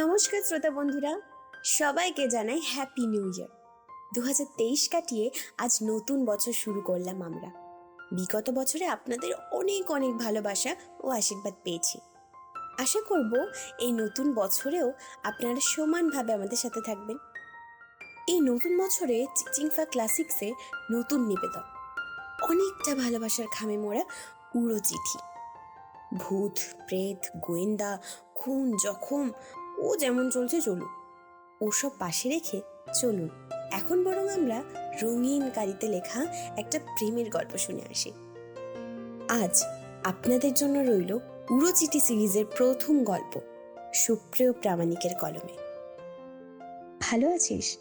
নমস্কার শ্রোতা বন্ধুরা, সবাইকে জানাই হ্যাপি নিউ ইয়ার দু হাজার তেইশ কাটিয়ে আজ নতুন বছর শুরু করলাম আমরা। বিগত বছরে আপনাদের অনেক অনেক ভালোবাসা ও আশীর্বাদ পেয়েছি। আশা করব এই নতুন বছরেও আপনারা সমানভাবে আমাদের সাথে থাকবেন। এই নতুন বছরে চিচিংফা ক্লাসিক্সে নতুন নিবেদন। অনেকটা ভালোবাসার খামে মোড়া উড়ো চিঠি ভূত, প্রেত, গোয়েন্দা, খুন, জখম ও যেমন চলছে, চলুক। ওসব পাশে রেখে চলুন। এখন বরং আমরা রঙিন কারিতে লেখা একটা প্রেমের গল্প শুনে আসি। আজ আপনাদের জন্য রইল উড়োচিটি সিরিজের প্রথম গল্প, সুপ্রিয় প্রামাণিকের কলমে। ভালো আছিস?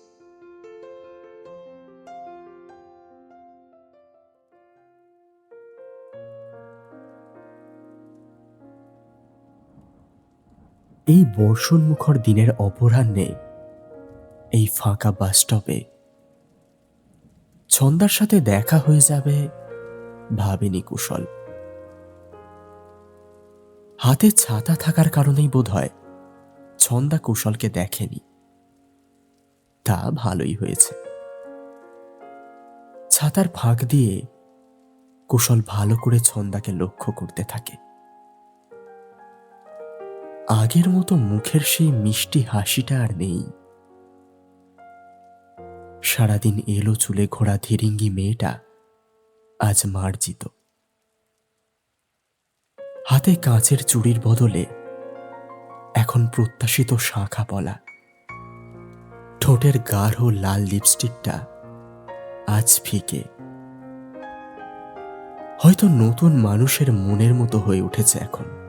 এই বর্ষণ মুখর দিনের অপরাহ্নে, এই ফাঁকা বাস স্টপে ছন্দার সাথে দেখা হয়ে যাবে ভাবেনি কুশল। হাতে ছাতা থাকার কারণেই বোধ হয় ছন্দা কুশলকে দেখেনি। তা ভালোই হয়েছে। ছাতার ফাঁক দিয়ে কুশল ভালো করে ছন্দাকে লক্ষ্য করতে থাকে। আগের মতো মুখের সেই মিষ্টি হাসিটা আর নেই। সারাদিন এলো চুলে ঘোড়া ধীরিঙ্গি মেয়েটা, আজ মার্জিত। হাতে কাঁচের চুড়ির বদলে এখন প্রত্যাশিত শাঁখা পলা। ঠোঁটের গাঢ় লাল লিপস্টিকটা আজ ফিকে। হয়তো নতুন মানুষের মনের মতো হয়ে উঠেছে এখন।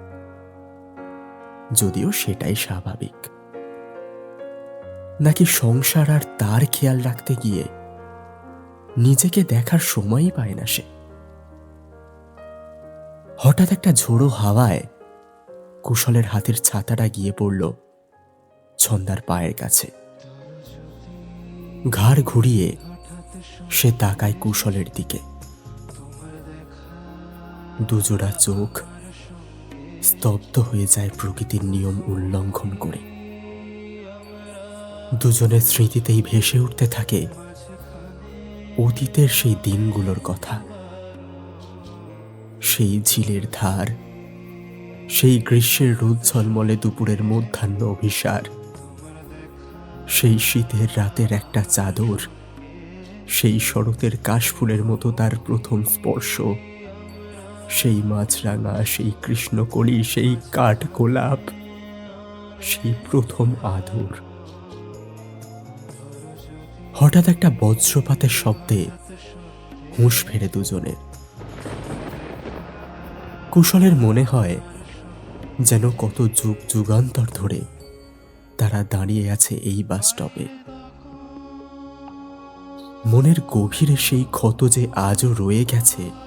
যদিও সেটাই স্বাভাবিক। নাকি সংসার আর তার খেয়াল রাখতে গিয়ে নিজেকে দেখার সময়ই পায় না সে। হঠাৎ একটা ঝোড়ো হাওয়ায় কুশলের হাতের ছাতাটা গিয়ে পড়ল ছন্দার পায়ের কাছে। ঘাড় ঘুরিয়ে সে তাকায় কুশলের দিকে। দুজোড়া চোখ স্তব্ধ হয়ে যায় প্রকৃতির নিয়ম উল্লঙ্ঘন করে। দুজনের স্মৃতিতেই ভেসে উঠতে থাকে অতীতের সেই দিনগুলোর কথা। সেই ঝিলের ধার, সেই গ্রীষ্মের রোদ ঝলমলে দুপুরের মধ্যাহ্ন অভিসার, সেই শীতের রাতের একটা চাদর, সেই শরতের কাশফুলের মতো তার প্রথম স্পর্শ। সেই মাছরাঙা, সেই কৃষ্ণকলি, সেই কাঠ গোলাপ সেই প্রথম আদর। হঠাৎ একটা বজ্রপাতের শব্দে হুঁশ ফেরে দুজনের কুশলের মনে হয় যেন কত যুগ যুগান্তর ধরে তারা দাঁড়িয়ে আছে এই বাস স্টপে। মনের গভীরে সেই ক্ষত যে আজও রয়ে গেছে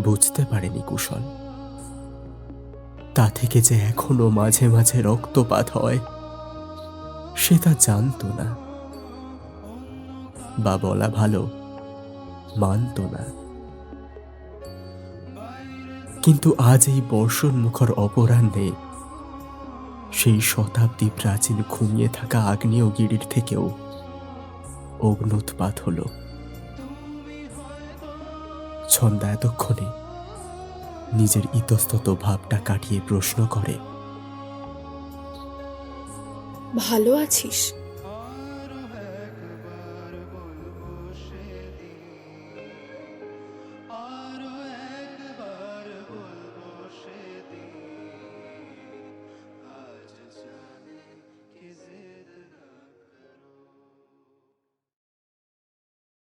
বুঝতে পারেনি কুশল। তা থেকে যে এখনও মাঝে মাঝে রক্তপাত হয়, সে তা জানতো না। বা বলা ভালো, মানত না। কিন্তু আজ এই বর্ষণ মুখর অপরাহ্নে, সেই শতাব্দী প্রাচীন ঘুমিয়ে থাকা আগ্নেয়গিরির থেকেও অগ্নুৎপাত হলো। ছন্দা এতক্ষণে নিজের ইতস্তত ভাবটা কাটিয়ে প্রশ্ন করে ভালো আছিস?